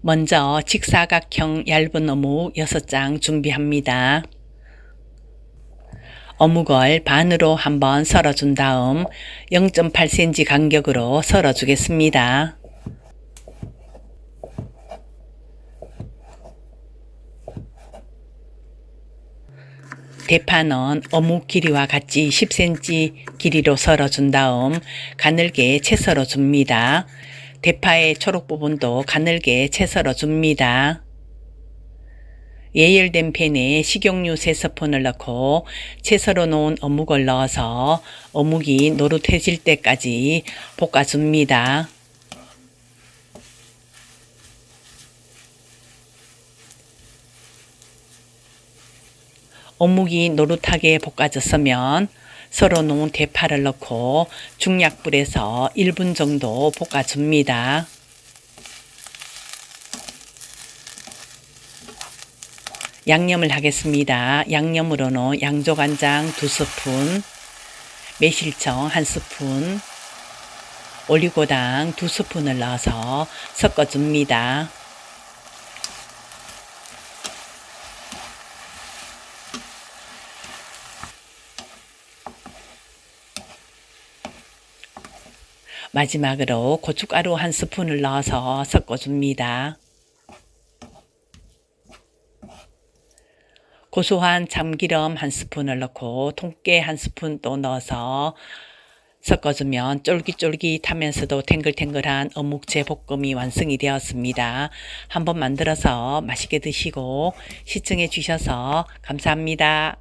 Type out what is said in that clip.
먼저 직사각형 얇은 어묵 6장 준비합니다. 어묵을 반으로 한번 썰어준 다음 0.8cm 간격으로 썰어주겠습니다. 대파는 어묵 길이와 같이 10cm 길이로 썰어준 다음 가늘게 채 썰어줍니다. 대파의 초록 부분도 가늘게 채 썰어 줍니다. 예열된 팬에 식용유 3스푼을 넣고 채 썰어 놓은 어묵을 넣어서 어묵이 노릇해질 때까지 볶아줍니다. 어묵이 노릇하게 볶아졌으면 썰어 놓은 대파를 넣고 중약불에서 1분 정도 볶아줍니다. 양념을 하겠습니다. 양념으로는 양조간장 2스푼, 매실청 1스푼, 올리고당 2스푼을 넣어서 섞어줍니다. 마지막으로 고춧가루 한 스푼을 넣어서 섞어줍니다. 고소한 참기름 한 스푼을 넣고 통깨 한 스푼 또 넣어서 섞어주면 쫄깃쫄깃하면서도 탱글탱글한 어묵제 볶음이 완성이 되었습니다. 한번 만들어서 맛있게 드시고 시청해 주셔서 감사합니다.